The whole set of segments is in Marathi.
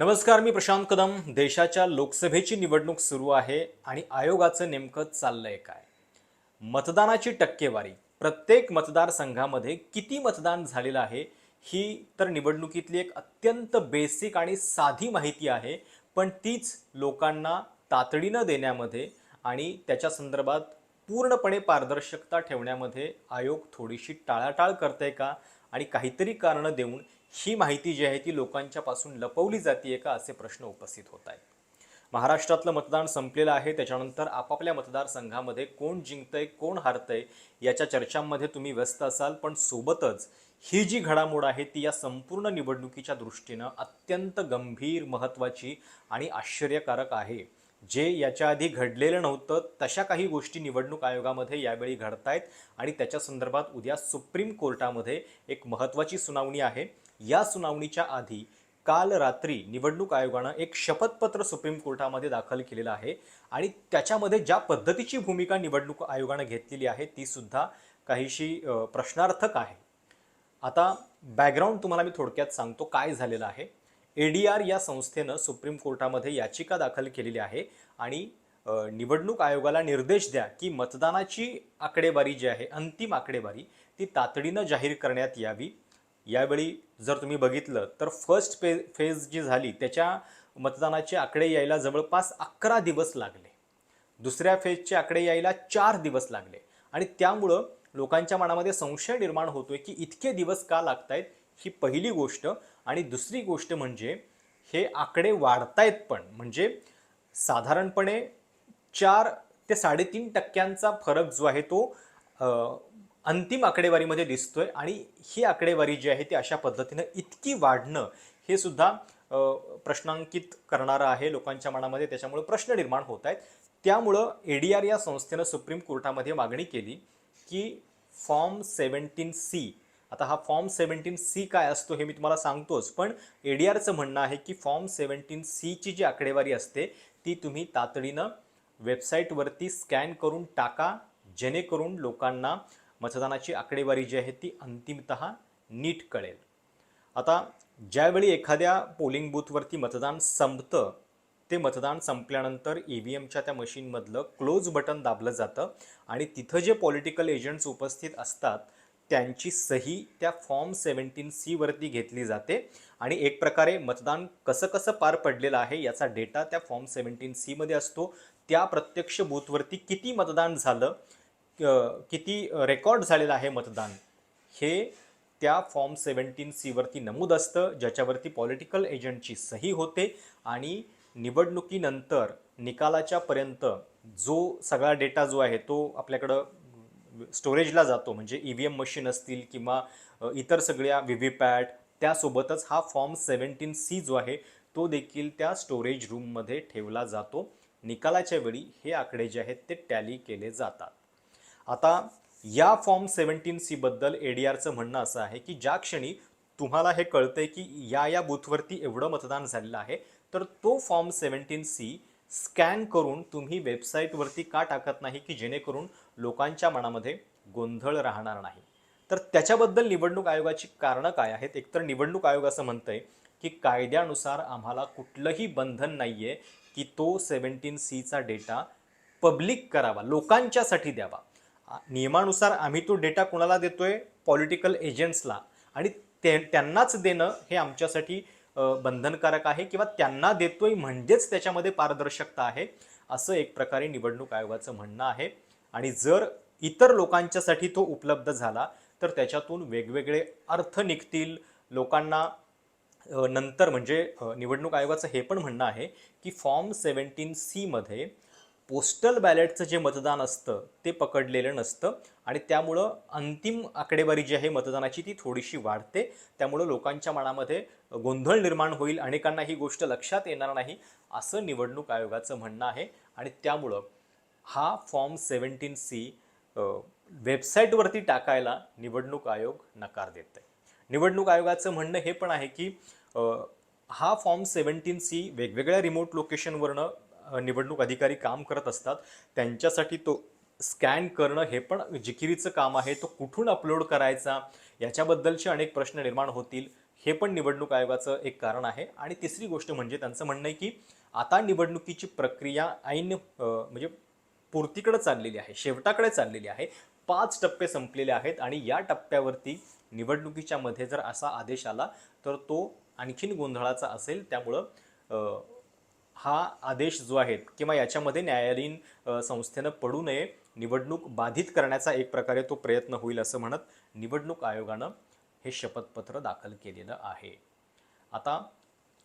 नमस्कार मी प्रशांत कदम. देशाच्या लोकसभेची निवडणूक सुरू आहे आणि आयोगाचं नेमकं चाललंय काय? मतदानाची टक्केवारी. प्रत्येक मतदारसंघामध्ये किती मतदान झालेलं आहे ही तर निवडणुकीतली एक अत्यंत बेसिक आणि साधी माहिती आहे. पण तीच लोकांना तातडीनं देण्यामध्ये आणि त्याच्या संदर्भात पूर्णपणे पारदर्शकता ठेवण्यामध्ये आयोग थोडीशी टाळाटाळ करते का? आणि काहीतरी कारणं देऊन ही माहिती जी आहे ती लोकांच्या पासून लपवली जाते का असे प्रश्न उपस्थित होत आहेत. महाराष्ट्रातलं मतदान संपलेलं आहे. त्याच्यानंतर आपापल्या मतदारसंघामध्ये कोण जिंकतंय कोण हारतंय याच्या चर्चांमध्ये तुम्ही व्यस्त असाल. पण सोबतच ही जी घडामोड आहे ती या संपूर्ण निवडणुकीच्या दृष्टीनं अत्यंत गंभीर महत्त्वाची आणि आश्चर्यकारक आहे. जे याच्या आधी घडलेलं नव्हतं तशा काही गोष्टी निवडणूक आयोगामध्ये यावेळी घडतायत आणि त्याच्या संदर्भात उद्या सुप्रीम कोर्टामध्ये एक महत्त्वाची सुनावणी आहे. या सुनावणीच्या आधी काल रात्री निवडणूक आयोगानं एक शपथपत्र सुप्रीम कोर्टामध्ये दाखल केलेलं आहे आणि त्याच्यामध्ये ज्या पद्धतीची भूमिका निवडणूक आयोगानं घेतलेली आहे ती सुद्धा काहीशी प्रश्नार्थक आहे. आता बॅकग्राऊंड तुम्हाला मी थोडक्यात सांगतो काय झालेलं आहे. ए डी आर या संस्थेनं सुप्रीम कोर्टामध्ये याचिका दाखल केलेली आहे आणि निवडणूक आयोगाला निर्देश द्या की मतदानाची आकडेवारी जी आहे अंतिम आकडेवारी ती तातडीनं जाहीर करण्यात यावी. यावेळी जर तुम्ही बघितलं तर फर्स्ट पे फेज जी झाली त्याच्या मतदानाचे आकडे यायला जवळपास अकरा दिवस लागले. दुसऱ्या फेजचे आकडे यायला चार दिवस लागले. आणि त्यामुळं लोकांच्या मनामध्ये संशय निर्माण होतोय की इतके दिवस का लागतायत ही पहिली गोष्ट. आणि दुसरी गोष्ट म्हणजे हे आकडे वाढतायत पण म्हणजे साधारणपणे चार ते साडेतीन टक्क्यांचा फरक जो आहे तो अंतिम आकडेवारीमध्ये दिसतोय आणि ही आकडेवारी जी आहे ती अशा पद्धतीनं इतकी वाढणं हे सुद्धा प्रश्नांकित करणारं आहे लोकांच्या मनामध्ये. त्याच्यामुळे प्रश्न निर्माण होत आहेत. त्यामुळं ए डी आर या संस्थेनं सुप्रीम कोर्टामध्ये मागणी केली की फॉर्म सेवन्टीन सी आता हा फॉर्म सेवन्टीन सी काय असतो हे मी तुम्हाला सांगतोच पण ए डी आरचं म्हणणं आहे की फॉर्म सेवन्टीन सीची जी आकडेवारी असते ती तुम्ही तातडीनं वेबसाईटवरती स्कॅन करून टाका जेणेकरून लोकांना मतदानाची आकडेवारी जी आहे ती अंतिमत नीट कळेल. आता ज्यावेळी एखाद्या पोलिंग बूथवरती मतदान संपतं ते मतदान संपल्यानंतर ई व्ही एमच्या त्या मशीनमधलं क्लोज बटन दाबलं जातं आणि तिथं जे पॉलिटिकल एजंट्स उपस्थित असतात त्यांची सही त्या फॉर्म सेवन्टीन सीवरती घेतली जाते आणि एक प्रकारे मतदान कसं कसं पार पडलेलं आहे याचा डेटा त्या फॉर्म सेवन्टीन सीमध्ये असतो. त्या प्रत्यक्ष बूथवरती किती मतदान झालं किती रेकॉर्ड झालेलं आहे मतदान? हे त्या फॉर्म सेवन्टीन सीवरती नमूद असतं ज्याच्यावरती पॉलिटिकल एजंटची सही होते आणि निवडणुकीनंतर निकालाच्या पर्यंत जो सगळा डेटा जो आहे तो आपल्याकडं स्टोरेजला जातो. म्हणजे ई व्ही एम मशीन असतील किंवा इतर सगळ्या व्ही व्ही पॅट त्यासोबतच हा फॉर्म सेवन्टीन सी जो आहे तो देखील त्या स्टोरेज रूममध्ये ठेवला जातो. निकालाच्या वेळी हे आकडे जे आहेत ते टॅली केले जातात. आता या फॉर्म सेवन्टीन सी बद्दल ए डी आरचं म्हणणं असं आहे की ज्या क्षणी तुम्हाला हे कळतंय की या या बूथवरती एवढं मतदान झालेलं आहे तर तो फॉर्म सेवन्टीन सी स्कॅन करून तुम्ही वेबसाईटवरती का टाकत नाही की जेणेकरून लोकांच्या मनामध्ये गोंधळ राहणार नाही? तर त्याच्याबद्दल निवडणूक आयोगाची कारणं काय आहेत? एकतर निवडणूक आयोग असं म्हणतंय की कायद्यानुसार आम्हाला कुठलंही बंधन नाही आहे की तो सेवन्टीन सीचा डेटा पब्लिक करावा लोकांच्यासाठी द्यावा. नियमानुसार आम्ही तो डेटा कोणाला देतोय? पॉलिटिकल एजंट्सला आणि ते त्यांनाच देणं हे आमच्यासाठी बंधनकारक आहे किंवा त्यांना देतोय म्हणजेच त्याच्यामध्ये पारदर्शकता आहे असं एक प्रकारे निवडणूक आयोगाचं म्हणणं आहे. आणि जर इतर लोकांच्यासाठी तो उपलब्ध झाला तर त्याच्यातून वेगवेगळे अर्थ निघतील. लोकांना नंतर म्हणजे निवडणूक आयोगाचं हे पण म्हणणं आहे की फॉर्म सेवन्टीन सीमध्ये पोस्टल बॅलेटचं जे मतदान असतं ते पकडलेलं नसतं. आणि त्यामुळं अंतिम आकडेवारी जी आहे मतदानाची ती थोडीशी वाढते. त्यामुळं लोकांच्या मनामध्ये गोंधळ निर्माण होईल. अनेकांना ही गोष्ट लक्षात येणार नाही असं निवडणूक आयोगाचं म्हणणं आहे. आणि त्यामुळं हा फॉर्म सेवन्टीन सी वेबसाईटवरती टाकायला निवडणूक आयोग नकार देत आहे. निवडणूक आयोगाचं म्हणणं हे पण आहे की हा फॉर्म सेवन्टीन सी वेगवेगळ्या रिमोट लोकेशनवरनं निवडणूक अधिकारी काम करत असतात त्यांच्यासाठी तो स्कॅन करणं हे पण जिकिरीचं काम आहे. तो कुठून अपलोड करायचा? याच्याबद्दलचे अनेक प्रश्न निर्माण होतील. हे पण निवडणूक आयोगाचं एक कारण आहे. आणि तिसरी गोष्ट म्हणजे त्यांचं म्हणणं आहे की आता निवडणुकीची प्रक्रिया ऐन म्हणजे पूर्तीकडे चाललेली आहे शेवटाकडे चाललेली आहे. पाच टप्पे संपलेले आहेत आणि या टप्प्यावरती निवडणुकीच्या मध्ये जर असा आदेश आला तर तो आणखीन गोंधळाचा असेल. त्यामुळं हा आदेश जो आहे किंवा याच्यामध्ये न्यायालयीन संस्थेनं पडू नये निवडणूक बाधित करण्याचा एक प्रकारे तो प्रयत्न होईल असं म्हणत निवडणूक आयोगानं हे शपथपत्र दाखल केलेलं आहे. आता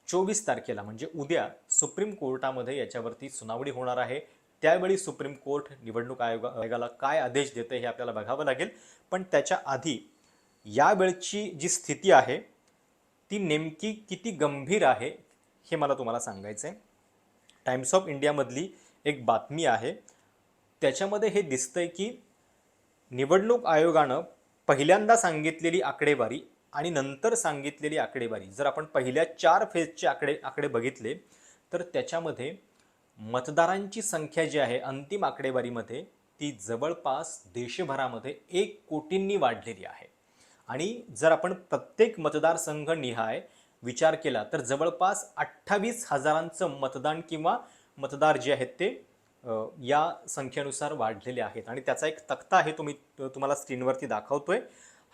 चोवीस तारखेला म्हणजे उद्या सुप्रीम कोर्टामध्ये याच्यावरती सुनावणी होणार आहे. त्यावेळी सुप्रीम कोर्ट निवडणूक आयोगा आयोगाला काय आदेश देते हे आपल्याला बघावं लागेल. पण त्याच्या आधी यावेळची जी स्थिती आहे ती नेमकी किती गंभीर आहे हे मला तुम्हाला सांगायचं आहे टाइम्स ऑफ इंडियामधली एक बातमी आहे. त्याच्यामध्ये हे दिसतंय की निवडणूक आयोगानं पहिल्यांदा सांगितलेली आकडेवारी आणि नंतर सांगितलेली आकडेवारी जर आपण पहिल्या चार फेजचे आकडे आकडे बघितले तर त्याच्यामध्ये मतदारांची संख्या जी आहे अंतिम आकडेवारीमध्ये ती जवळपास देशभरामध्ये एक कोटींनी वाढलेली आहे. आणि जर आपण प्रत्येक मतदारसंघ निहाय विचार केला तर जवळपास अठ्ठावीस हजारांचं मतदान किंवा मतदार जे आहेत ते या संख्येनुसार वाढलेले आहेत. आणि त्याचा एक तक्ता आहे तो मी तुम्हाला स्क्रीनवरती दाखवतोय.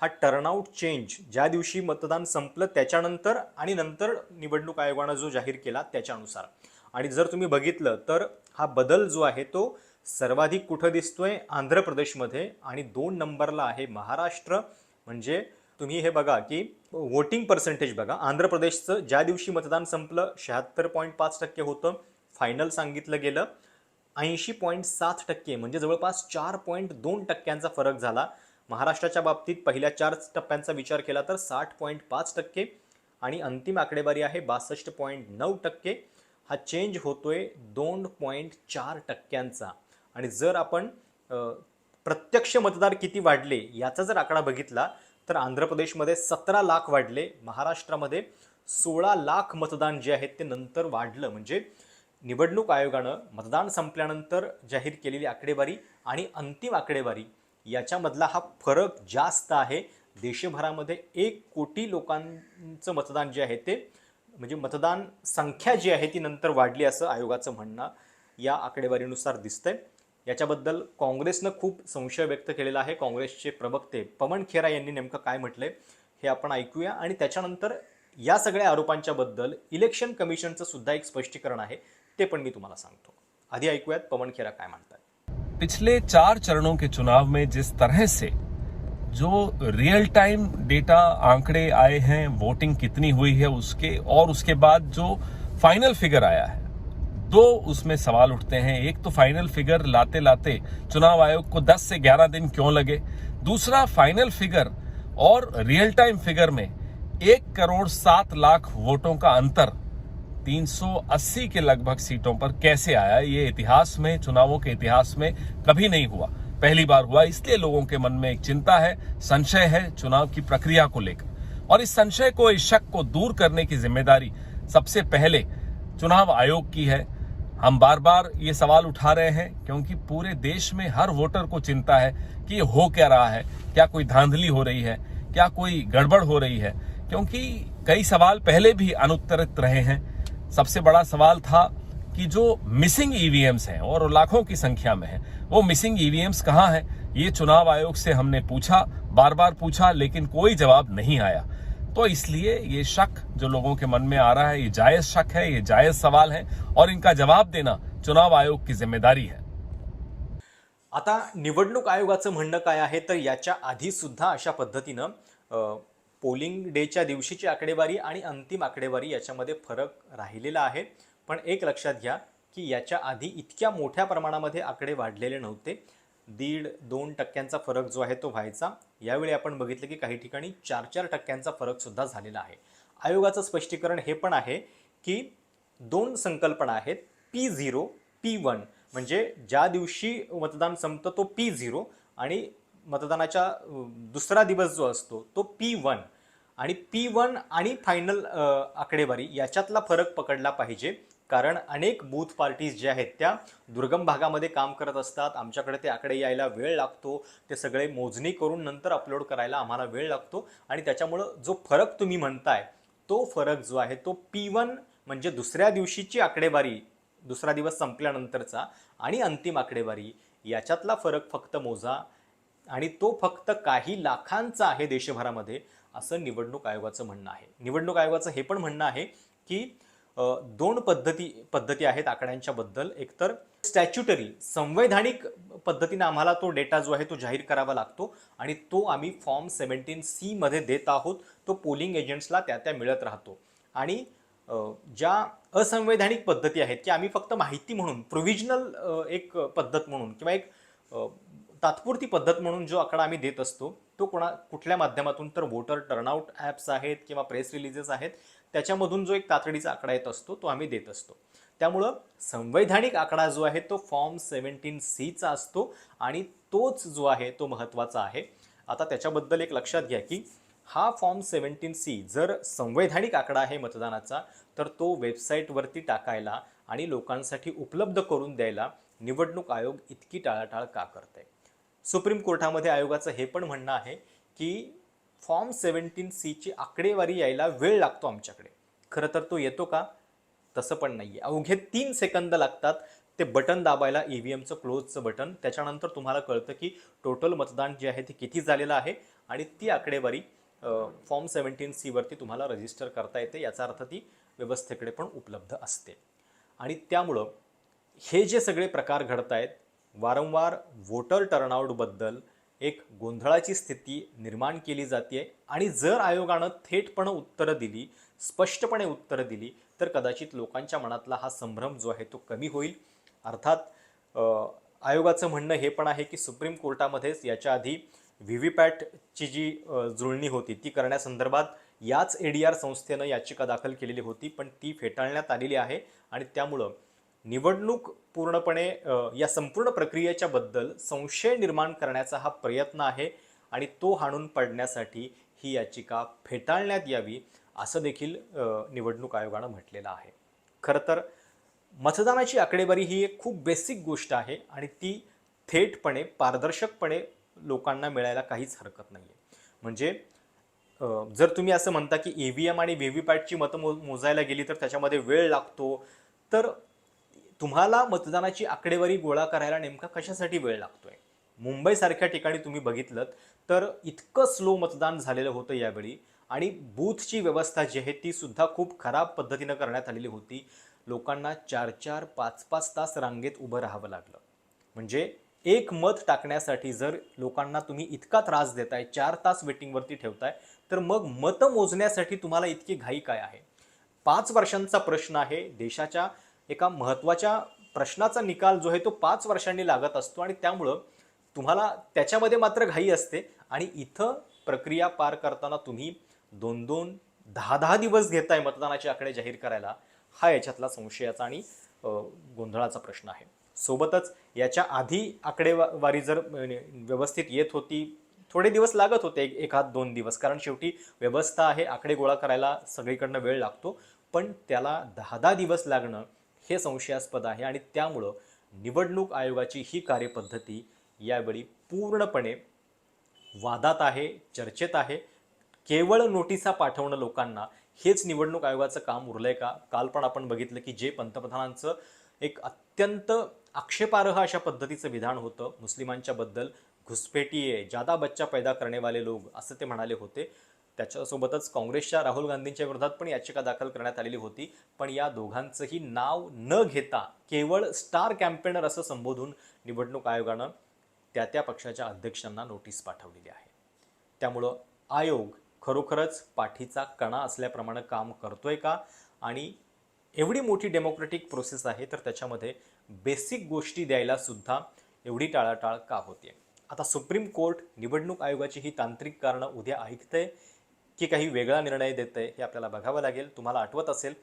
हा टर्नआउट चेंज ज्या दिवशी मतदान संपलं त्याच्यानंतर आणि नंतर निवडणूक आयोगानं जो जाहीर केला त्याच्यानुसार. आणि जर तुम्ही बघितलं तर हा बदल जो आहे तो सर्वाधिक कुठं दिसतोय? आंध्र प्रदेशमध्ये. आणि दोन नंबरला आहे महाराष्ट्र म्हणजे तुम्ही हे बघा की वोटिंग पर्सेंटेज बघा. आंध्र प्रदेशचं ज्या दिवशी मतदान संपलं शहात्तर पॉईंट पाच टक्के होतं. फायनल सांगितलं गेलं. ऐंशी पॉईंट सात टक्के म्हणजे जवळपास चार पॉईंट दोन टक्क्यांचा फरक झाला. महाराष्ट्राच्या बाबतीत पहिल्या चार टप्प्यांचा विचार केला तर साठ पॉईंट पाच टक्के. आणि अंतिम आकडेवारी आहे बासष्ट पॉईंट नऊ टक्के. हा चेंज होतोय दोन पॉईंट चार टक्क्यांचा. आणि जर आपण प्रत्यक्ष मतदार किती वाढले याचा जर आकडा बघितला तर आंध्र प्रदेशमध्ये सतरा लाख वाढले. महाराष्ट्रामध्ये सोळा लाख मतदान जे आहेत ते नंतर वाढलं. म्हणजे निवडणूक आयोगानं मतदान संपल्यानंतर जाहीर केलेली आकडेवारी आणि अंतिम आकडेवारी याच्यामधला हा फरक जास्त आहे. देशभरामध्ये एक कोटी लोकांचं मतदान जे आहे ते म्हणजे मतदान संख्या जी आहे ती नंतर वाढली असं आयोगाचं म्हणणं या आकडेवारीनुसार दिसतंय. याच्याबद्दल काँग्रेसनं खूप संशय व्यक्त केलेला आहे. काँग्रेसचे प्रवक्ते पवन खेरा यांनी नेमकं काय म्हटलंय हे आपण ऐकूया. आणि त्याच्यानंतर या सगळ्या आरोपांच्या बद्दल इलेक्शन कमिशनचं सुद्धा एक स्पष्टीकरण आहे ते पण मी तुम्हाला सांगतो. आधी ऐकूयात पवन खेरा काय म्हणतात पिछले चार चरणों के चुनाव में जिस तरह से जो रियल टाइम डेटा आंकड़े आए हैं वोटिंग कितनी हुई है उसके और उसके बाद जो फाइनल फिगर आया है दो उसमें सवाल उठते हैं। एक तो फाइनल फिगर लाते लाते चुनाव आयोग को 10 से 11 दिन क्यों लगे? दूसरा फाइनल फिगर और रियल टाइम फिगर में एक करोड़ सात लाख वोटों का अंतर 380 के लगभग सीटों पर कैसे आया? ये इतिहास में, चुनावों के इतिहास में कभी नहीं हुआ। पहली बार हुआ, इसलिए लोगों के मन में एक चिंता है, संशय है चुनाव की प्रक्रिया को लेकर। और इस संशय को, इस शक को दूर करने की ज़िम्मेदारी सबसे पहले चुनाव आयोग की है। हम बार बार ये सवाल उठा रहे हैं, क्योंकि पूरे देश में हर वोटर को चिंता है कि ये हो क्या रहा है, क्या कोई धांधली हो रही है, क्या कोई गड़बड़ हो रही है, क्योंकि कई सवाल पहले भी अनुत्तरित रहे हैं। सबसे बड़ा सवाल था कि जो मिसिंग ईवीएम्स हैं और लाखों की संख्या में हैं, वो मिसिंग ईवीएम्स कहाँ हैं? ये चुनाव आयोग से हमने पूछा बार बार पूछा, लेकिन कोई जवाब नहीं आया। तो इसलिए ये शक जो लोगों के मन में आ रहा है ये जायज शक है ये जायज सवाल है और इनका जवाब देना चुनाव आयोग की जिम्मेदारी है। आता निवडणूक आयोगाचं म्हणणं काय आहे? तर याच्या आधी सुद्धा अशा पद्धतीनं पोलिंग डेच्या दिवशीची आकडेवारी आणि अंतिम आकडेवारी याच्यामध्ये फरक राहिलेला आहे. पण एक लक्षात घ्या की याच्या आधी इतक्या मोठ्या प्रमाणामध्ये आकडे वाढलेले नव्हते. दीड दोन टक्क्यांचा फरक जो आहे तो व्हायचा. यावेळी आपण बघितलं की काही ठिकाणी चार चार टक्क्यांचा फरकसुद्धा झालेला आहे. आयोगाचं स्पष्टीकरण हे पण आहे की दोन संकल्पना आहेत. P zero P one. म्हणजे ज्या दिवशी मतदान संपतं तो पी झिरो आणि मतदानाच्या दुसरा दिवस जो असतो तो पी वन. आणि पी वन आणि फायनल आकडेवारी याच्यातला फरक पकडला पाहिजे. कारण अनेक बूथ पार्टीज ज्या आहेत त्या दुर्गम भागामध्ये काम करत असतात. आमच्याकडे ते आकडे यायला वेळ लागतो. ते सगळे मोजणी करून नंतर अपलोड करायला आम्हाला वेळ लागतो. आणि त्याच्यामुळं जो फरक तुम्ही म्हणताय तो फरक जो आहे तो पी वन म्हणजे दुसऱ्या दिवशीची आकडेवारी दुसरा दिवस संपल्यानंतरचा आणि अंतिम आकडेवारी याच्यातला फरक फक्त मोजा. आणि तो फक्त काही लाखांचा आहे देशभरामध्ये असं निवडणूक आयोगाचं म्हणणं आहे. निवडणूक आयोगाचं हे पण म्हणणं आहे की दोन पद्धती पद्धती आहेत आकड्यांच्याबद्दल. एकतर स्टॅच्युटरी संवैधानिक पद्धतीने आम्हाला तो डेटा जो आहे तो जाहीर करावा लागतो आणि तो आम्ही फॉर्म सेव्हन्टीन सीमध्ये देत आहोत. तो पोलिंग एजंट्सला त्या त्या मिळत राहतो. आणि ज्या असंवैधानिक पद्धती आहेत की आम्ही फक्त माहिती म्हणून प्रोव्हिजनल एक पद्धत म्हणून किंवा एक तात्पुरती पद्धत म्हणून जो आकडा आम्ही देत असतो तो कोणा कुठल्या माध्यमातून तर वोटर टर्नआउट ॲप्स आहेत किंवा प्रेस रिलीजेस आहेत त्याच्यामधून जो एक तातडीचा आकडा येत असतो तो आम्ही देत असतो. त्यामुळं संवैधानिक आकडा जो आहे तो फॉर्म सेव्हन्टीन सीचा असतो आणि तोच जो आहे तो महत्त्वाचा आहे. आता त्याच्याबद्दल एक लक्षात घ्या की हा फॉर्म सेव्हन्टीन सी जर संवैधानिक आकडा आहे मतदानाचा तर तो वेबसाईटवरती टाकायला आणि लोकांसाठी उपलब्ध करून द्यायला निवडणूक आयोग इतकी टाळाटाळ का करते सुप्रीम कोर्टामध्ये आयोगाचं हे पण म्हणणं आहे की फॉर्म सेवन्टीन सीची आकडेवारी यायला वेळ लागतो आमच्याकडे. खरं तर तो येतो का? तसं पण नाही आहे अवघे तीन सेकंद लागतात. ते बटन दाबायला ई व्ही एमचं क्लोजचं बटन. त्याच्यानंतर तुम्हाला कळतं की टोटल मतदान जे आहे ते किती झालेलं आहे आणि ती आकडेवारी फॉर्म सेवन्टीन सीवरती तुम्हाला रजिस्टर करता येते. याचा अर्थ ती व्यवस्थेकडे पण उपलब्ध असते. आणि त्यामुळं हे जे सगळे प्रकार घडत आहेत वारंवार वोटर टर्नआउटबद्दल एक गोंधळाची स्थिती निर्माण केली जाते आणि जर आयोगानं थेटपणे उत्तरं दिली स्पष्टपणे उत्तरं दिली तर कदाचित लोकांच्या मनातला हा संभ्रम जो आहे तो कमी होईल. अर्थात आयोगाचं म्हणणं हे पण आहे की सुप्रीम कोर्टामध्येच याच्या आधी व्ही व्ही पॅटची जी जुळणी होती ती करण्यासंदर्भात याच ए डी आर संस्थेनं याचिका दाखल केलेली होती पण ती फेटाळण्यात आलेली आहे आणि त्यामुळं निवडणूक पूर्णपणे या संपूर्ण प्रक्रियेच्या बद्दल संशय निर्माण करण्याचा हा प्रयत्न आहे आणि तो हाणून पडण्यासाठी ही याचिका फेटाळण्यात यावी असं देखील निवडणूक आयोगानं म्हटलेलं आहे. खरं तर मतदानाची आकडेवारी ही एक खूप बेसिक गोष्ट आहे आणि ती थेटपणे पारदर्शकपणे लोकांना मिळायला काहीच हरकत नाही आहे म्हणजे जर तुम्ही असं म्हणता की ई व्ही एम आणि व्ही व्ही पॅटची मतं मो मोजायला गेली तर त्याच्यामध्ये वेळ लागतो तर तुम्हाला मतदानाची आकडेवारी गोळा करायला नेमका कशासाठी वेळ लागतोय? मुंबईसारख्या ठिकाणी तुम्ही बघितलं तर इतकं स्लो मतदान झालेलं होतं यावेळी आणि बूथची व्यवस्था जी आहे ती सुद्धा खूप खराब पद्धतीनं करण्यात आलेली होती. लोकांना चार चार पाच पाच तास रांगेत उभं राहावं लागलं. म्हणजे एक मत टाकण्यासाठी जर लोकांना तुम्ही इतका त्रास देताय चार तास वेटिंगवरती ठेवताय तर मग मतं मोजण्यासाठी तुम्हाला इतकी घाई काय आहे? पाच वर्षांचा प्रश्न आहे देशाच्या एका महत्त्वाच्या प्रश्नाचा निकाल जो आहे तो पाच वर्षांनी लागत असतो आणि त्यामुळं तुम्हाला त्याच्यामध्ये मात्र घाई असते. आणि इथं प्रक्रिया पार करताना तुम्ही दोन दोन दहा दहा दिवस घेताय मतदानाचे आकडे जाहीर करायला. हा याच्यातला संशयाचा आणि गोंधळाचा प्रश्न आहे. सोबतच याच्या आधी आकडेवारी जर व्यवस्थित येत होती थोडे दिवस लागत होते एक एखाद दोन दिवस. कारण शेवटी व्यवस्था आहे आकडे गोळा करायला सगळीकडनं वेळ लागतो. पण त्याला दहा दहा दिवस लागणं हे संशयास्पद आहे आणि त्यामुळं निवडणूक आयोगाची ही कार्यपद्धती यावेळी पूर्णपणे वादात आहे चर्चेत आहे. केवळ नोटिसा पाठवणं लोकांना हेच निवडणूक आयोगाचं काम उरलंय का? काल पण आपण बघितलं की जे पंतप्रधानांचं एक अत्यंत आक्षेपार्ह अशा पद्धतीचं विधान होतं मुस्लिमांच्याबद्दल घुसपेटी आहे जादा बच्चा पैदा करणे वाले लोक असं ते म्हणाले होते. त्याच्यासोबतच काँग्रेसच्या राहुल गांधींच्या विरोधात पण याचिका दाखल करण्यात आलेली होती. पण या दोघांचंही नाव न घेता केवळ स्टार कॅम्पेनर असं संबोधून निवडणूक आयोगानं त्या त्या पक्षाच्या अध्यक्षांना नोटीस पाठवलेली आहे. त्यामुळं आयोग खरोखरच पाठीचा कणा असल्याप्रमाणे काम करतोय का? आणि एवढी मोठी डेमोक्रेटिक प्रोसेस आहे तर त्याच्यामध्ये बेसिक गोष्टी द्यायला सुद्धा एवढी टाळाटाळ का होते? आता सुप्रीम कोर्ट निवडणूक आयोगाची ही तांत्रिक कारणं उद्या ऐकतंय. की काही वेगळा निर्णय देतंय हे आपल्याला बघावं लागेल. तुम्हाला आठवत असेल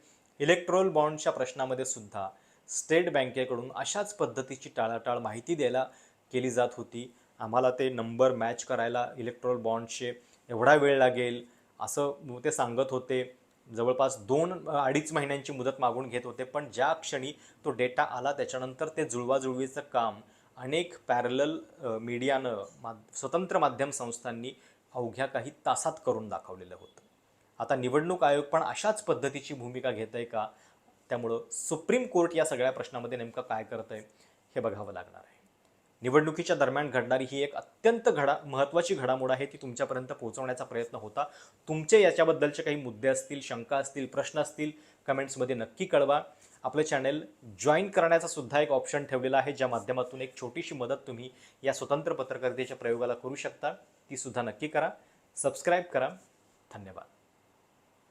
इलेक्ट्रोल बॉन्डच्या प्रश्नामध्ये सुद्धा स्टेट बँकेकडून अशाच पद्धतीची टाळाटाळ माहिती द्यायला केली जात होती. आम्हाला ते नंबर मॅच करायला इलेक्ट्रोल बॉन्डचे एवढा वेळ लागेल असं ते सांगत होते. जवळपास दोन अडीच महिन्यांची मुदत मागून घेत होते पण ज्या क्षणी तो डेटा आला त्याच्यानंतर ते जुळवाजुळवीचं काम अनेक पॅरलल मीडियानं मा स्वतंत्र माध्यम संस्थांनी अवघ्या काही तासात करून दाखवलेलं होतं. आता निवडणूक आयोग पण अशाच पद्धतीची भूमिका घेत आहे का? त्यामुळं सुप्रीम कोर्ट या सगळ्या प्रश्नामध्ये नेमकं काय करत आहे हे बघावं लागणार आहे. निवडणुकीच्या दरम्यान घडणारी ही एक अत्यंत घडा महत्त्वाची घडामोड आहे ती तुमच्यापर्यंत पोहोचवण्याचा प्रयत्न होता. तुमचे याच्याबद्दलचे काही मुद्दे असतील शंका असतील प्रश्न असतील कमेंट्समध्ये नक्की कळवा. आपलं चॅनेल जॉईन करण्याचा सुद्धा एक ऑप्शन ठेवलेला आहे ज्या माध्यमातून एक छोटीशी मदत तुम्ही या स्वतंत्र पत्रकारितेच्या प्रयोगाला करू शकता. ती सुद्धा नक्की करा. सबस्क्राईब करा. धन्यवाद.